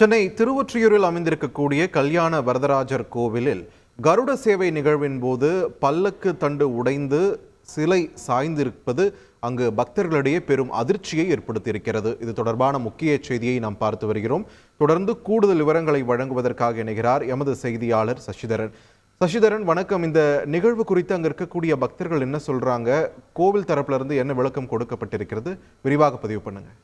சென்னை திருவொற்றியூரில் அமைந்திருக்கக்கூடிய கல்யாண வரதராஜர் கோவிலில் கருட சேவை நிகழ்வின் போது பல்லக்கு தண்டு உடைந்து சிலை சாய்ந்திருப்பது அங்கு பக்தர்களிடையே பெரும் அதிர்ச்சியை ஏற்படுத்தியிருக்கிறது. இது தொடர்பான முக்கிய செய்தியை நாம் பார்த்து வருகிறோம். தொடர்ந்து கூடுதல் விவரங்களை வழங்குவதற்காக இணைகிறார் எமது செய்தியாளர் சசிதரன். சசிதரன் வணக்கம். இந்த நிகழ்வு குறித்து அங்கே இருக்கக்கூடிய பக்தர்கள் என்ன சொல்றாங்க? கோவில் தரப்பிலிருந்து என்ன விளக்கம் கொடுக்கப்பட்டிருக்கிறது? விரிவாக பதிவு பண்ணுங்கள்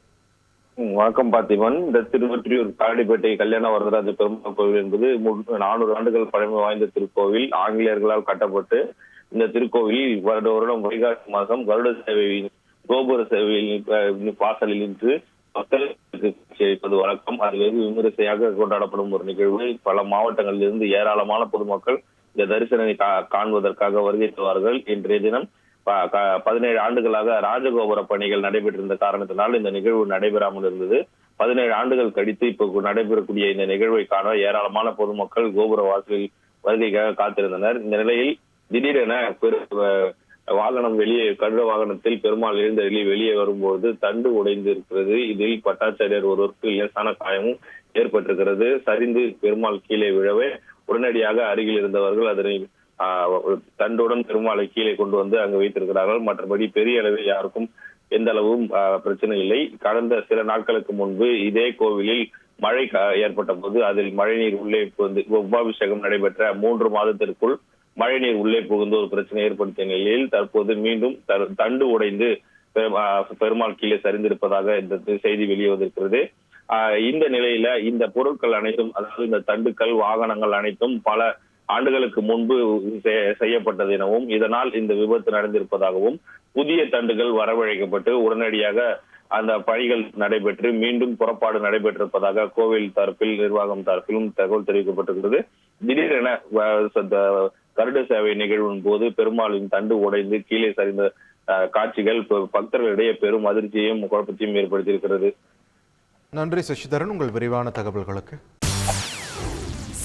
வணக்கம் பார்த்திபன். இந்த திருவொற்றியூர் காரடிப்பேட்டை கல்யாண வரதராஜ பெருமாள் கோவில் என்பது நானூறு ஆண்டுகள் பழமை வாய்ந்த திருக்கோவில். ஆங்கிலேயர்களால் கட்டப்பட்டு இந்த திருக்கோவில் வருட வருடம் வைகாசி மாதம் கருட சேவையின் கோபுர சேவையில் வாசலில் நின்று மக்களுக்கு செய்வது வழக்கம். அது வெகு விமரிசையாக கொண்டாடப்படும் ஒரு நிகழ்வு. பல மாவட்டங்களில் இருந்து ஏராளமான பொதுமக்கள் இந்த தரிசனத்தை கா- காண்பதற்காக வருகை தருவார்கள். இன்றைய தினம் பதினேழு ஆண்டுகளாக ராஜகோபுர பணிகள் நடைபெற்றிருந்த காரணத்தினால் இந்த நிகழ்வு நடைபெறாமல் இருந்தது. பதினேழு ஆண்டுகள் கழித்து இப்போ நடைபெறக்கூடிய இந்த நிகழ்வை காண ஏராளமான பொதுமக்கள் கோபுர வாசலில் வருகைக்காக காத்திருந்தனர். இந்த நிலையில் திடீரென பெரு வாகனம் வெளியே கருட வாகனத்தில் பெருமாள் எழுந்த வெளியே வரும்போது தண்டு உடைந்து இருக்கிறது இதில் பட்டாச்சாரியர் ஒருவருக்கு லேசான காயமும் ஏற்பட்டிருக்கிறது. சரிந்து பெருமாள் கீழே விழவே உடனடியாக அருகில் இருந்தவர்கள் அதனை தண்டுடன் பெருமாளை கீழே கொண்டு வந்து அங்கு வைத்திருக்கிறார்கள். மற்றபடி பெரிய அளவில் யாருக்கும் எந்த அளவும் ஆஹ், பிரச்சனை இல்லை. கடந்த சில நாட்களுக்கு முன்பு இதே கோவிலில் மழை க- ஏற்பட்ட போது அதில் மழைநீர் உள்ளே புகுந்து உபாபிஷேகம் நடைபெற்ற மூன்று மாதத்திற்குள் மழைநீர் உள்ளே புகுந்து ஒரு பிரச்சனை ஏற்படுத்திய நிலையில் தற்போது மீண்டும் த- தண்டு உடைந்து பெரும்- பெருமாள் கீழே சரிந்திருப்பதாக இந்த செய்தி வெளியே வந்திருக்கிறது ஆஹ், இந்த நிலையில இந்த பொருட்கள் அனைத்தும் அதாவது இந்த தண்டுக்கள் வாகனங்கள் அனைத்தும் பல ஆண்டுகளுக்கு முன்பு செய்யப்பட்டது எனவும் இதனால் இந்த விபத்து நடந்திருப்பதாகவும் புதிய தண்டுகள் வரவழைக்கப்பட்டு உடனடியாக அந்த பணிகள் நடைபெற்று மீண்டும் புறப்பாடு நடைபெற்றிருப்பதாக கோவில் தரப்பில் நிர்வாகம் தரப்பிலும் தகவல் தெரிவிக்கப்பட்டிருக்கிறது. திடீரென கருட சேவை நிகழ்வின் போது பெருமாளின் தண்டு உடைந்து கீழே சரிந்த காட்சிகள் பக்தர்களிடையே பெரும் அதிர்ச்சியையும் குழப்பத்தையும் ஏற்படுத்தியிருக்கிறது. நன்றி சசிதரன் உங்கள் விரிவான தகவல்களுக்கு.